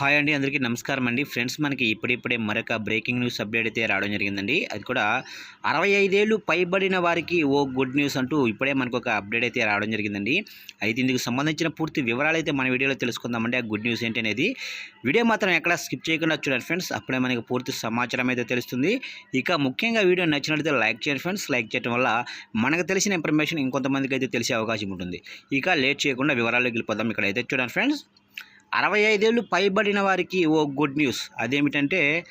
Hi అండి అందరికీ నమస్కారం అండి. ఫ్రెండ్స్ మనకి ఇప్పుడిప్పుడే మరొక బ్రేకింగ్ న్యూస్ అప్డేట్ అయితే రావడం జరిగిందండి. అది కూడా అరవై ఐదేళ్ళు పైబడిన వారికి ఓ గుడ్ న్యూస్ అంటూ ఇప్పుడే మనకు ఒక అప్డేట్ అయితే రావడం జరిగిందండి. అయితే ఇందుకు సంబంధించిన పూర్తి వివరాలు అయితే మన వీడియోలో తెలుసుకుందామండి. ఆ గుడ్ న్యూస్ ఏంటి అనేది వీడియో మాత్రం ఎక్కడ స్కిప్ చేయకుండా చూడండి ఫ్రెండ్స్. అప్పుడే మనకి పూర్తి సమాచారం అయితే తెలుస్తుంది. ఇక ముఖ్యంగా వీడియో నచ్చినట్లయితే లైక్ చేయండి ఫ్రెండ్స్. లైక్ చేయడం వల్ల మనకు తెలిసిన ఇన్ఫర్మేషన్ ఇంకొంతమందికి అయితే తెలిసే అవకాశం ఉంటుంది. ఇక లేట్ చేయకుండా వివరాలు గెలిపోదాం ఇక్కడ అయితే చూడండి ఫ్రెండ్స్. అరవై ఐదేళ్ళు పైబడిన వారికి ఓ గుడ్ న్యూస్. అదేమిటంటే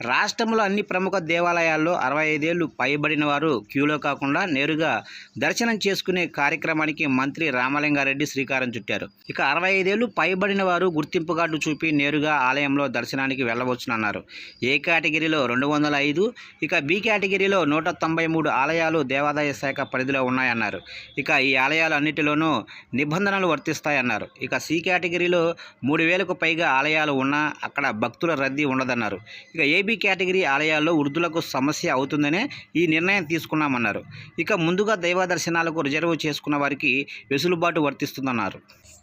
రాష్ట్రంలో అన్ని ప్రముఖ దేవాలయాల్లో అరవై ఐదేళ్ళు పైబడిన వారు క్యూలో కాకుండా నేరుగా దర్శనం చేసుకునే కార్యక్రమానికి మంత్రి రామలింగారెడ్డి శ్రీకారం చుట్టారు. ఇక అరవై ఐదేళ్ళు పైబడిన వారు గుర్తింపు కార్డు చూపి నేరుగా ఆలయంలో దర్శనానికి వెళ్ళవచ్చునన్నారు. ఏ కేటగిరీలో రెండు వందల ఐదు ఇక బి కేటగిరీలో నూట తొంభై మూడు ఆలయాలు దేవాదాయ శాఖ పరిధిలో ఉన్నాయన్నారు. ఇక ఈ ఆలయాలు అన్నిటిలోనూ నిబంధనలు వర్తిస్తాయన్నారు. ఇక సి కేటగిరీలో మూడు వేలకు పైగా ఆలయాలు ఉన్నా అక్కడ భక్తుల రద్దీ ఉండదన్నారు. ఇక ఏబి కేటగిరీ ఆలయాల్లో వృద్ధులకు సమస్య అవుతుందనే ఈ నిర్ణయం తీసుకున్నామన్నారు. ఇక ముందుగా దైవ దర్శనాలకు రిజర్వ్ చేసుకున్న వారికి వెసులుబాటు వర్తిస్తుందన్నారు.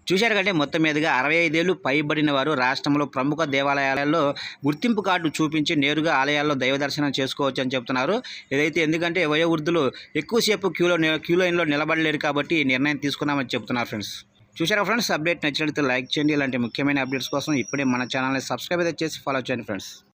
చూశారు కంటే మొత్తం మీదుగా అరవై ఐదేళ్ళు పైబడిన వారు రాష్ట్రంలో ప్రముఖ దేవాలయాలలో గుర్తింపు కార్డు చూపించి నేరుగా ఆలయాల్లో దైవ దర్శనం చేసుకోవచ్చు అని చెప్తున్నారు. ఇదైతే ఎందుకంటే వయోవృద్ధులు ఎక్కువసేపు క్యూలో క్యూ లైన్లో నిలబడలేరు కాబట్టి ఈ నిర్ణయం తీసుకున్నామని చెప్తున్నారు ఫ్రెండ్స్. చూసారా ఫ్రెండ్స్ అప్డేట్ నచ్చినట్లయితే లైక్ చేయండి. ఇలాంటి ముఖ్యమైన అప్డేట్స్ కోసం ఇప్పుడే మన ఛానల్ని సబ్స్క్రైబ్ అయితే చేసి ఫాలో చేయండి ఫ్రెండ్స్.